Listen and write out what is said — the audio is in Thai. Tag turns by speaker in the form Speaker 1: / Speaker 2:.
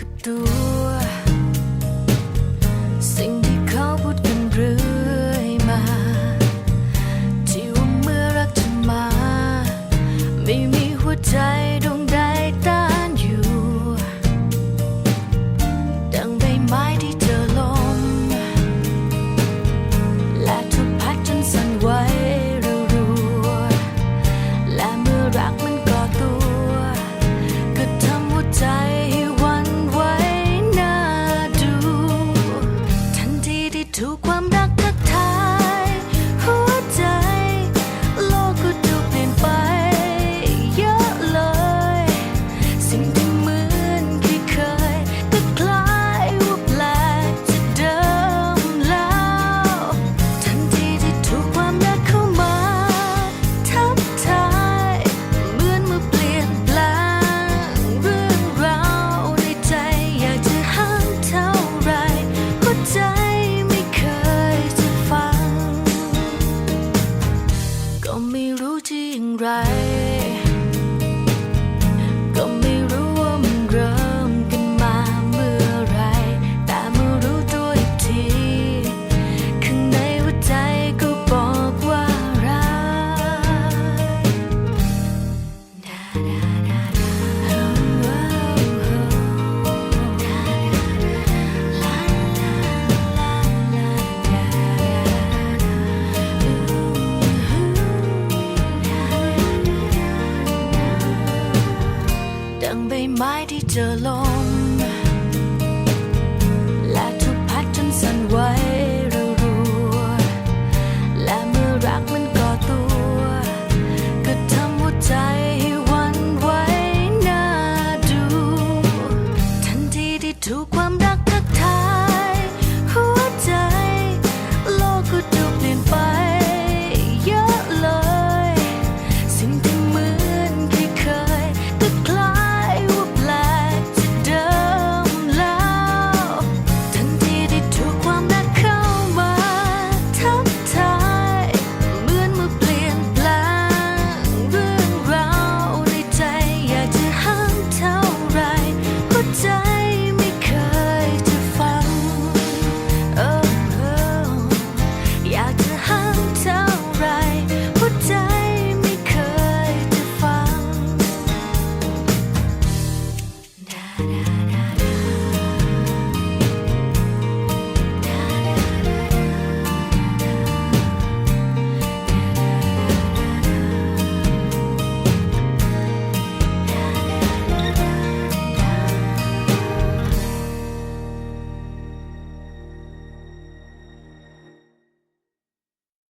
Speaker 1: กับตัว สิ่งที่เขาพูดกันเรื่อยมา ที่ว่าเมื่อรักจะมา ไม่มีหัวใจ ดังใบไม้ที่เจอลม